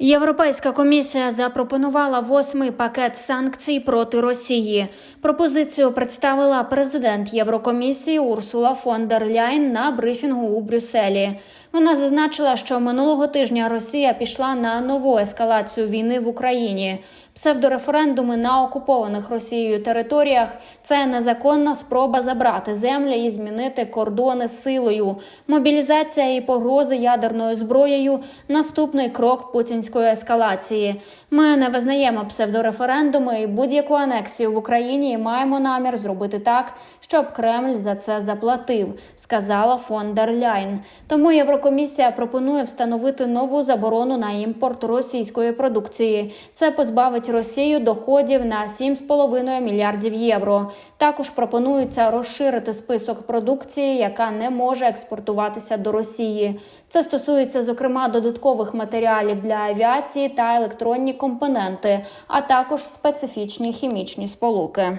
Європейська комісія запропонувала восьмий пакет санкцій проти Росії. Пропозицію представила президент Єврокомісії Урсула фон дер Ляйн на брифінгу у Брюсселі. Вона зазначила, що минулого тижня Росія пішла на нову ескалацію війни в Україні. Псевдореферендуми на окупованих Росією територіях це незаконна спроба забрати землі і змінити кордони силою. Мобілізація і погрози ядерною зброєю наступний крок путінської ескалації. Ми не визнаємо псевдореферендуми і будь-яку анексію в Україні і маємо намір зробити так, щоб Кремль за це заплатив, сказала фон дер Ляйн. Тому Єврокомісія пропонує встановити нову заборону на імпорт російської продукції. Це позбавить Росію доходів на 7,5 мільярдів євро. Також пропонується розширити список продукції, яка не може експортуватися до Росії. Це стосується зокрема додаткових матеріалів для авіації та електронні компоненти, а також специфічні хімічні сполуки.